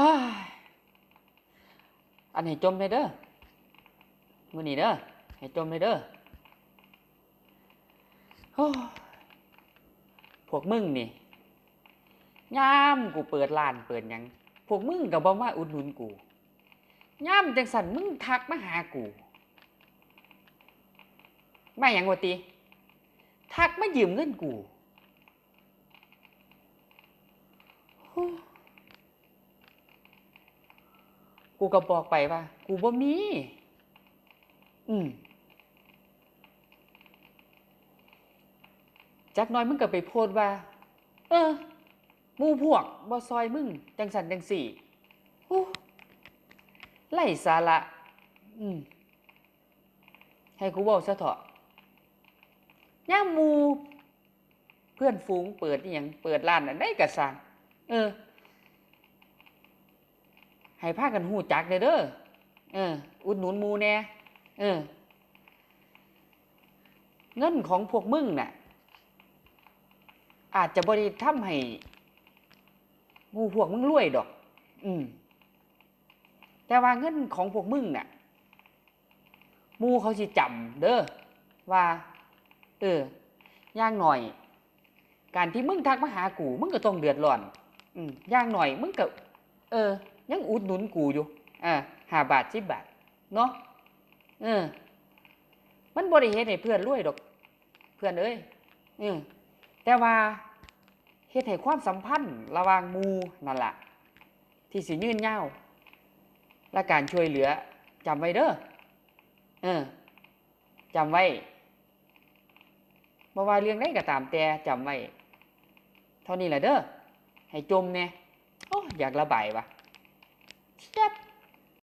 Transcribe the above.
อันให้จมเลยเด้อมือนี้เด้อให้จมเลยเด้อโอ้ยพวกมึงนี่ยามกูเปิดร้านเปิดยัง พวกมึงก็บ่มาอุดหนุนกูยามจังสันมึงทักมาหากูไมาหยังวติทักมายืมเงินกูโอ้ กูก็บอกไปว่า กูบ่มี อืมจักหน้อยมึงก็ไปโพดว่า เออมู่พวกบ่ซอยมึง จังสันจังสี่โอ้ไล่สาระอืมให้กูบอกซะเถอะย่ามู เพื่อนฝูงเปิดอหย่างเปิดร้านอันได้กระสังเออ ให้พากันหูจักเด้อเด้อเออ อุดหนุนมูแน่เออ เงินของพวกมึงน่ะ อาจจะบริทำให้มูพวกมึงรวยดอก อืม แต่ว่าเงินของพวกมึงน่ะ มูเขาสิจำเด้อว่า เออย่างหน่อย การที่มึงทักมาหากู มึงก็ต้องเดือดร้อน อืมอย่างหน่อย มึงก็ เออ ยังอุดหนุนกูอยู่อ่าห้าบาทสิบบาทเนาะเออ มันบริเฮ็ดให้เพื่อนรวยดอก เพื่อนเอ้ยอืมแต่ว่าเฮ็ดให้ความสัมพันธ์ระหว่างมูนั่นแหละที่สิยืนยาและการช่วยเหลือจำไว้เด้อเออจำไว้บ่ว่าเรื่องใดก็ตามแต่จำไว้ เท่านี้แหละเด้อให้จมเนี่ยโอ้อยากระบายว่ะ เชียบ